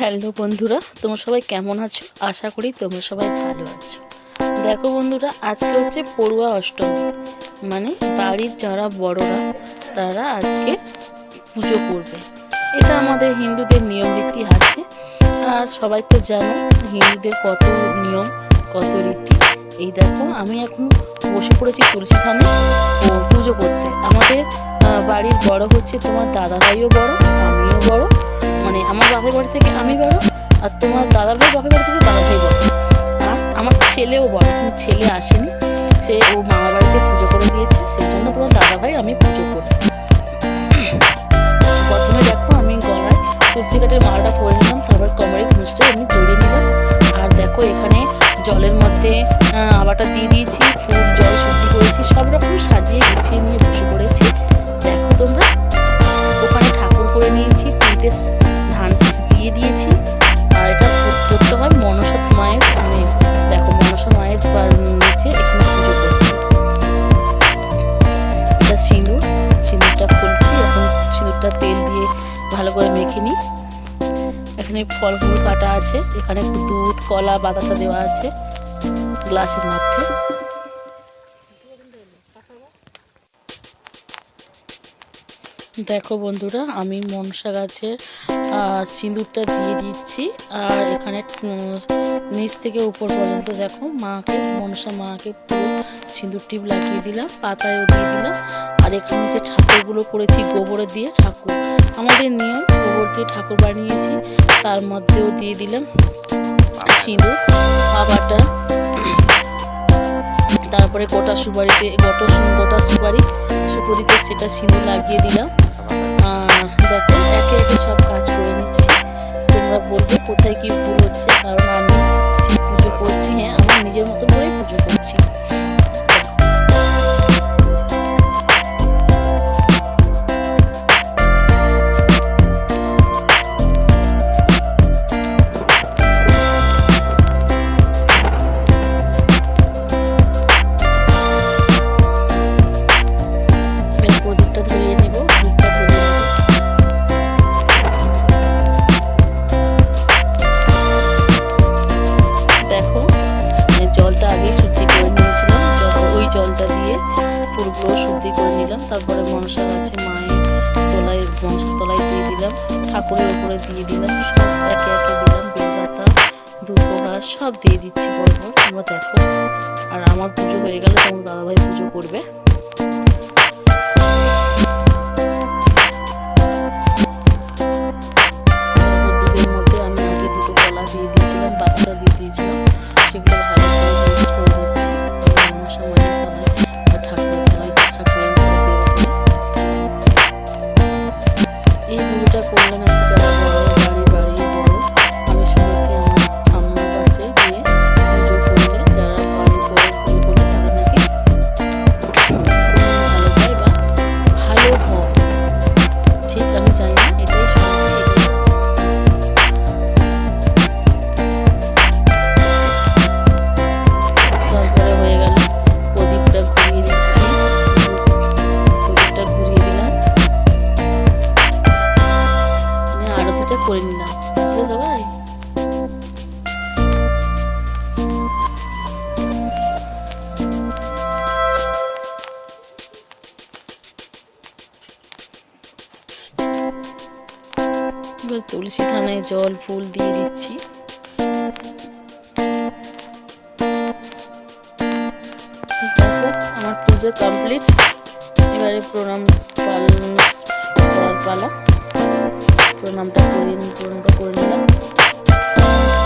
Hello বন্ধুরা, তোমরা সবাই কেমন আছো? আশা করি তোমরা সবাই ভালো আছো। দেখো বন্ধুরা, আজকে হচ্ছে পড়ুয়া অষ্টমী। মানে বাড়ির যারা বড়রা, তারা আজকে পুজো করবে। এটা আমাদের হিন্দুদের নিয়ম রীতি আছে। আর সবাই তো জানো, হিন্দুদের কত নিয়ম, কত রীতি। এই দেখো, আমি এখন বসে পড়েছি তুলসী থানে পুজো করতে। আমাদের বাড়ির বড় হচ্ছে তোমার দাদা ভাইও বড়, আমিও বড়। মানে আমার বাপের বাড়ি থেকে আমি বড় আর তোমার দাদা ভাই বাপের বাড়ি থেকে দাদা ভাই বড় আমার ছেলেও বড় কিন্তু ছেলে আসেনি। সে ও মামা বাড়িতে পুজো করে দিয়েছে, সেই জন্য তোমার দাদা ভাই আমি পুজো করি। প্রথমে দেখো আমি গলায় তুলসী কাঠের মালাটা পরে নিলাম, তারপর এখানে ফল ফুল কাটা আছে। এখানে একটু দুধ কলা বাতাসা দেওয়া আছে গ্লাসের মধ্যে। দেখো বন্ধুরা, আমি মনসা গাছের সিঁদুরটা দিয়ে দিচ্ছি। আর এখানে নিচ থেকে উপর পর্যন্ত দেখো, মাকে, মনসা মাকে পুরো সিঁদুর টিপ লাগিয়ে দিলাম, পাতায়ও দিয়ে দিলাম। আর এখানে যে ঠাকুরগুলো করেছি, গোবরে দিয়ে ঠাকুর, আমাদের নিয়ম, গোবর দিয়ে ঠাকুর বানিয়েছি, তার মধ্যেও দিয়ে দিলাম সিঁদুর, আবারটা। তারপরে গোটা সুপারিতে, গোটা গোটা সুপারি সুপুরিতে সেটা সিঁদুর লাগিয়ে দিলাম। দেখো একে একে সব কাজ করে নিচ্ছি। তোমরা বলবে কোথায় কি ভুল হচ্ছে কারণ শুদ্ধি করে নিলাম। তারপরে মনসা গাছে মায়ের তলায়, মনসার তলায় দিয়ে দিলাম। ঠাকুরের উপরে দিয়ে দিলাম। সব একে একে দিলাম। বেলপাতা দুর্গঘাস সব দিয়ে দিচ্ছি পরপর তোমরা দেখো। আর আমার পুজো হয়ে গেলে তোমার দাদাভাই পুজো করবে। নিলাম বুঝলে সবাই তুলসী থানায় জল, ফুল দিয়ে দিচ্ছি। আমার পুজো কমপ্লিট। এবারে প্রণাম পাল। 26 pukulin, pukulin, pukulin.